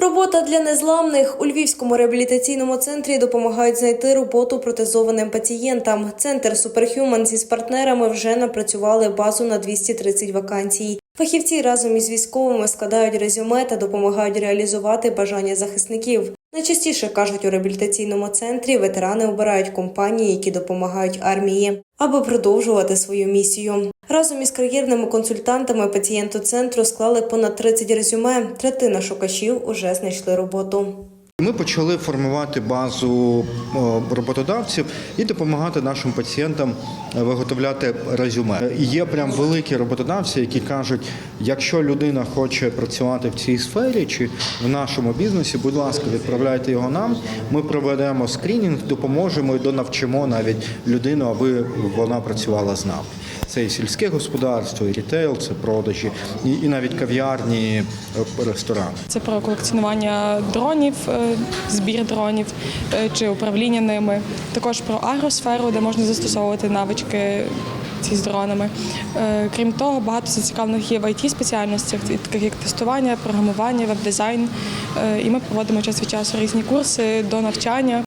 Робота для незламних у Львівському реабілітаційному центрі допомагають знайти роботу протезованим пацієнтам. Центр Superhumans із партнерами вже напрацювали базу на 230 вакансій. Фахівці разом із військовими складають резюме та допомагають реалізувати бажання захисників. Найчастіше кажуть у реабілітаційному центрі ветерани обирають компанії, які допомагають армії, аби продовжувати свою місію. Разом із кар'єрними консультантами пацієнту центру склали понад 30 резюме. Третина шукачів уже знайшли роботу. Ми почали формувати базу роботодавців і допомагати нашим пацієнтам е, виготовляти резюме. Є прям великі роботодавці, які кажуть, якщо людина хоче працювати в цій сфері чи в нашому бізнесі, будь ласка, відправляйте його нам. Ми проведемо скринінг, допоможемо і донавчимо навіть людину, аби вона працювала з нами. Це і сільське господарство, і рітейл, це продажі, і, і навіть кав'ярні, е, ресторани. Це про колекціонування дронів, е, збір дронів е, чи управління ними. Також про агросферу, де можна застосовувати навички ці з дронами. Крім того, багато зацікавлених є в it спеціальностях, таких як тестування, програмування, веб-дизайн. І ми проводимо час від часу різні курси до навчання.